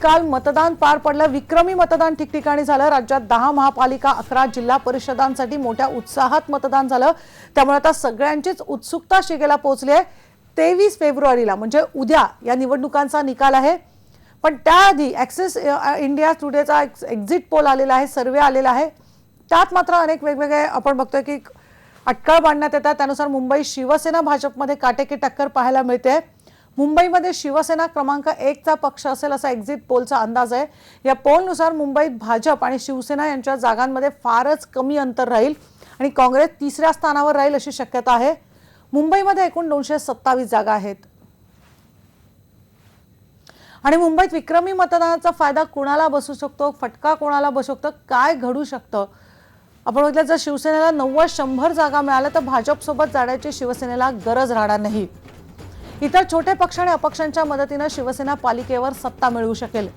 काल मतदान पार पडलं. विक्रमी मतदान ठिकठिकाणी झालं. राज्यात दहा महापालिका अकरा जिल्हा परिषदांसाठी मोठ्या उत्साहात मतदान झालं. त्यामुळे आता सगळ्यांचीच उत्सुकता शिगेला पोहोचली आहे. तेवीस फेब्रुवारीला म्हणजे उद्या या निवडणुकांचा निकाल आहे. पण त्याआधी ॲक्सिस इंडिया टुडेचा एक एक्झिट पोल आलेला आहे सर्वे आलेला आहे. त्यात मात्र अनेक वेगवेगळे आपण बघतोय की अटकळ बांधण्यात येतात त्यानुसार मुंबई शिवसेना भाजपमध्ये काटेकी टक्कर पाहायला मिळते. मुंबईमध्ये शिवसेना क्रमांक एकचा पक्ष असेल असा एक्झिट पोलचा अंदाज आहे. या पोलनुसार मुंबईत भाजप आणि शिवसेना यांच्या जागांमध्ये फारच कमी अंतर राहील आणि काँग्रेस तिसऱ्या स्थानावर राहील अशी शक्यता आहे. मुंबईमध्ये एकूण दोनशे सत्तावीस जागा आहेत. आणि मुंबईत विक्रमी मतदानाचा फायदा कोणाला बसू शकतो? फटका कोणाला बसू शकतो? काय घडू शकतं? आपण बघितलं जर शिवसेनेला नव्वद शंभर जागा मिळाल्या तर भाजपसोबत जाण्याची शिवसेनेला गरज राहणार नाही. इतर छोटे पक्ष आणि अपक्षांच्या मदतीनं शिवसेना पालिकेवर सत्ता मिळवू शकेल.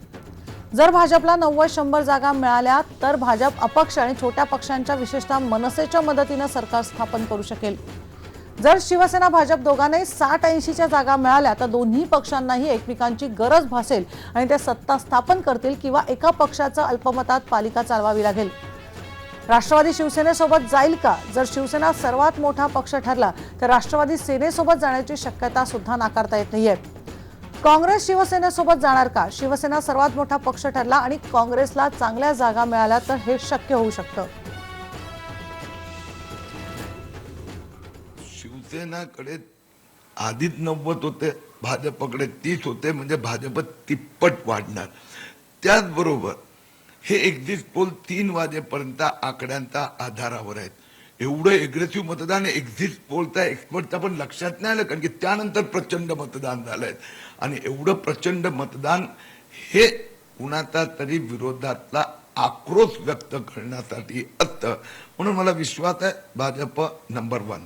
जर भाजपला नव्वद शंभर जागा मिळाल्या तर भाजप अपक्ष आणि छोट्या पक्षांच्या विशेषतः मनसेच्या मदतीनं सरकार स्थापन करू शकेल. जर शिवसेना भाजप दोघांनाही साठ ऐंशीच्या जागा मिळाल्या तर दोन्ही पक्षांनाही एकमेकांची गरज भासेल आणि ते सत्ता स्थापन करतील किंवा एका पक्षाचं अल्पमतात पालिका चालवावी लागेल. राष्ट्रवादी शिवसेनेसोबत जाईल का? जर शिवसेना सर्वात मोठा पक्ष ठरला तर राष्ट्रवादी सेनेसोबत जाण्याची शक्यता सुद्धा नाकारता येत नाहीये. काँग्रेस शिवसेनेसोबत जाणार का? शिवसेना सर्वात मोठा पक्ष ठरला आणि काँग्रेसला चांगल्या जागा मिळाल्या तर हे शक्य होऊ शकतं. शिवसेनाकडे आधीच नव्वद होते भाजपकडे तीस होते म्हणजे भाजप तिप्पट वाढणार. त्याचबरोबर हे एक्झिट पोल तीन वाजेपर्यंत आकड्यांच्या आधारावर आहेत. एवढं एग्रेसिव्ह मतदान एक्झिट पोलचा एक्सपर्टचा पण लक्षात नाही आलं कारण की त्यानंतर प्रचंड मतदान झालंय आणि एवढं प्रचंड मतदान हे कुणाचा तरी विरोधातला आक्रोश व्यक्त करण्यासाठी असतं. म्हणून मला विश्वास आहे भाजप नंबर वन